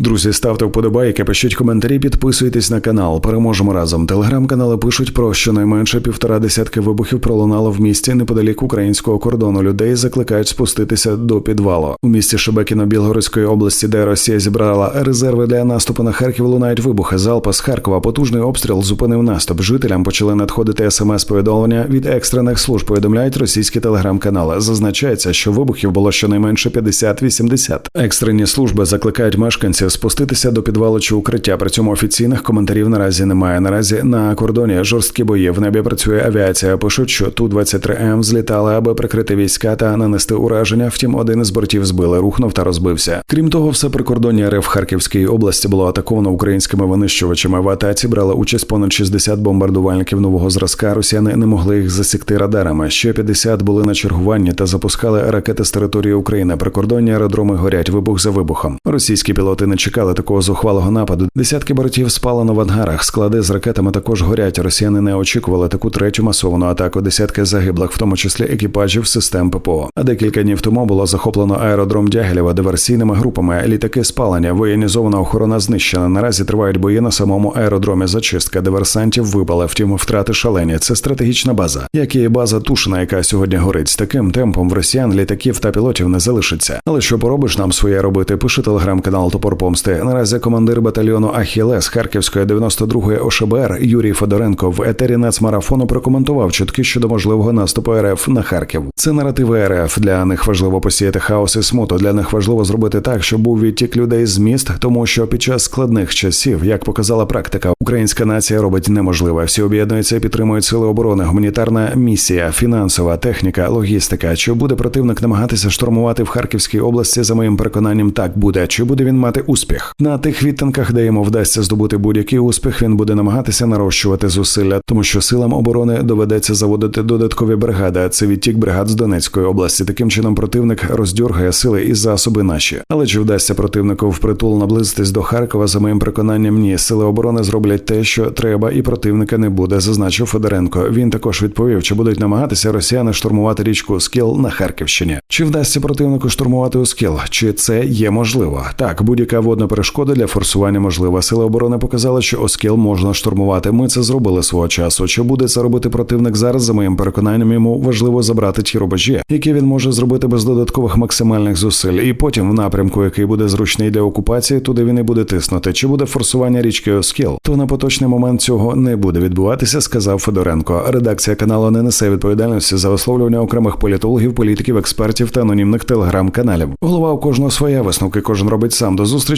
Друзі, ставте вподобайки, пишіть коментарі, підписуйтесь на канал. Переможемо разом. Телеграм-канали пишуть про щонайменше півтора десятки вибухів пролунало в місті неподалік українського кордону. Людей закликають спуститися до підвалу. У місті Шебекіно Білгородської області, де Росія зібрала резерви для наступу на Харків, лунають вибухи. Залпа з Харкова. Потужний обстріл зупинив наступ. Жителям почали надходити смс-повідомлення від екстрених служб. Повідомляють російські телеграм-канали. Зазначається, що вибухів було щонайменше 50-80. Екстрені служби закликають мешканців спуститися до підвалу чи укриття. При цьому офіційних коментарів наразі немає. Наразі на кордоні жорсткі бої. В небі працює авіація. Пишуть, що ту 23 м злітали, аби прикрити війська та нанести ураження. Втім, один із бортів збили, рухнув та розбився. Крім того, все прикордоння РФ Харківській області було атаковано українськими винищувачами. В атаці брали участь понад 60 бомбардувальників нового зразка. Росіяни не могли їх засікти радарами. Ще 50 були на чергуванні та запускали ракети з території України. Прикордонні аеродроми горять вибух за вибухом. Російські пілоти не чекали такого зухвалого нападу. Десятки бортів спалено в ангарах. Склади з ракетами також горять. Росіяни не очікували таку третю масовану атаку. Десятки загиблих, в тому числі екіпажів систем ППО. А декілька днів тому було захоплено аеродром Дягілєва диверсійними групами. Літаки спалення, воєнізована охорона знищена. Наразі тривають бої на самому аеродромі. Зачистка диверсантів випала. Втім, втрати шалені. Це стратегічна база, як і база Тушина, яка сьогодні горить. З таким темпом в росіян літаків та пілотів не залишиться. Але що поробиш нам своє робити? Пише телеграм-канал Топор Помсти. Наразі командир батальйону Ахілес Харківської 92-ї ОШБР Юрій Федоренко в етері нацмарафону прокоментував чутки щодо можливого наступу РФ на Харків. Це наративи РФ. Для них важливо посіяти хаос і смуту. Для них важливо зробити так, щоб був відтік людей з міст, тому що під час складних часів, як показала практика, українська нація робить неможливе. Всі об'єднуються і підтримують сили оборони, гуманітарна місія, фінансова техніка, логістика. Чи буде противник намагатися штурмувати в Харківській області? За моїм переконанням, так буде. Чи буде він мати успіх на тих відтинках, де йому вдасться здобути будь-який успіх? Він буде намагатися нарощувати зусилля, тому що силам оборони доведеться заводити додаткові бригади. Це відтік бригад з Донецької області. Таким чином противник роздьоргає сили і засоби наші. Але чи вдасться противнику впритул наблизитись до Харкова? За моїм переконанням, ні. Сили оборони зроблять те, що треба, і противника не буде, зазначив Федоренко. Він також відповів, чи будуть намагатися росіяни штурмувати річку Скіл на Харківщині. Чи вдасться противнику штурмувати Оскіл? Чи це є можливо? Так, будь-яка водна перешкода для форсування можлива. Сили оборони показали, що Оскіл можна штурмувати. Ми це зробили свого часу. Чи буде це робити противник зараз? За моїм переконанням, йому важливо забрати ті рубежі, які він може зробити без додаткових максимальних зусиль, і потім в напрямку, який буде зручний для окупації, туди він і буде тиснути. Чи буде форсування річки Оскіл? То на поточний момент цього не буде відбуватися, сказав Федоренко. Редакція каналу не несе відповідальності за висловлювання окремих політологів, політиків, експертів та анонімних телеграм-каналів. Голова у кожного своя висновки, кожен робить сам. До зустрічі,